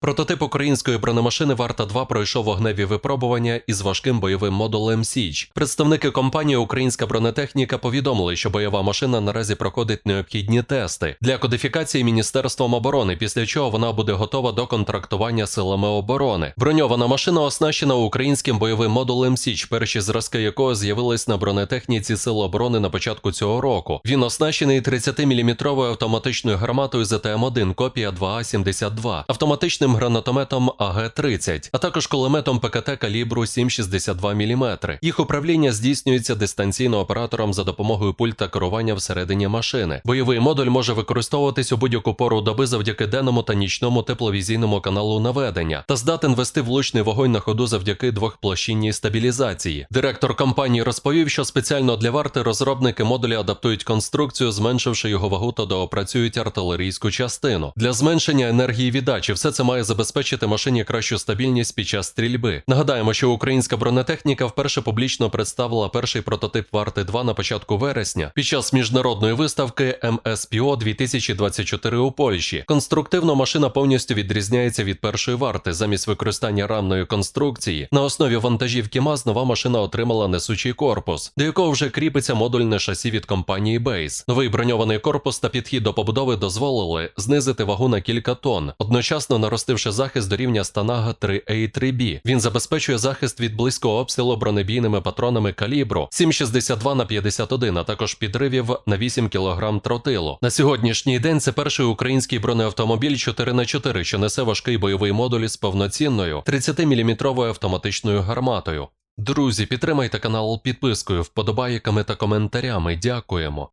Прототип української бронемашини Варта 2 пройшов вогневі випробування із важким бойовим модулем Січ. Представники компанії Українська бронетехніка повідомили, що бойова машина наразі проходить необхідні тести для кодифікації Міністерством оборони, після чого вона буде готова до контрактування силами оборони. Броньована машина оснащена українським бойовим модулем Січ, перші зразки якого з'явились на бронетехніці Сил оборони на початку цього року. Він оснащений 30-мм автоматичною гарматою ЗТМ-1, копія 2А-72, автоматичним гранатометом АГ-30, а також кулеметом ПКТ калібру 7,62 мм. Їх управління здійснюється дистанційно оператором за допомогою пульта керування всередині машини. Бойовий модуль може використовуватись у будь-яку пору доби завдяки денному та нічному тепловізійному каналу наведення та здатен вести влучний вогонь на ходу завдяки двохплощинній стабілізації. Директор компанії розповів, що спеціально для варти розробники модуля адаптують конструкцію, зменшивши його вагу та доопрацюють артилерійську частину. Для зменшення енергії віддачі все це має забезпечити машині кращу стабільність під час стрільби. Нагадаємо, що українська бронетехніка вперше публічно представила перший прототип варти 2 на початку вересня під час міжнародної виставки МСПО 2024 у Польщі. Конструктивно машина повністю відрізняється від першої варти. Замість використання рамної конструкції на основі вантажівки МАЗ нова машина отримала несучий корпус, до якого вже кріпиться модульне шасі від компанії Base. Новий броньований корпус та підхід до побудови дозволили знизити вагу на кілька тонн, одночасно наростивши захист до рівня Станага 3A3B. Він забезпечує захист від близького обстрілу бронебійними патронами калібру 7,62 на 51, а таком підривів на 8 кг тротилу. На сьогоднішній день це перший український бронеавтомобіль 4х4, що несе важкий бойовий модуль з повноцінною 30-мм автоматичною гарматою. Друзі, підтримайте канал підпискою, вподобайками та коментарями. Дякуємо.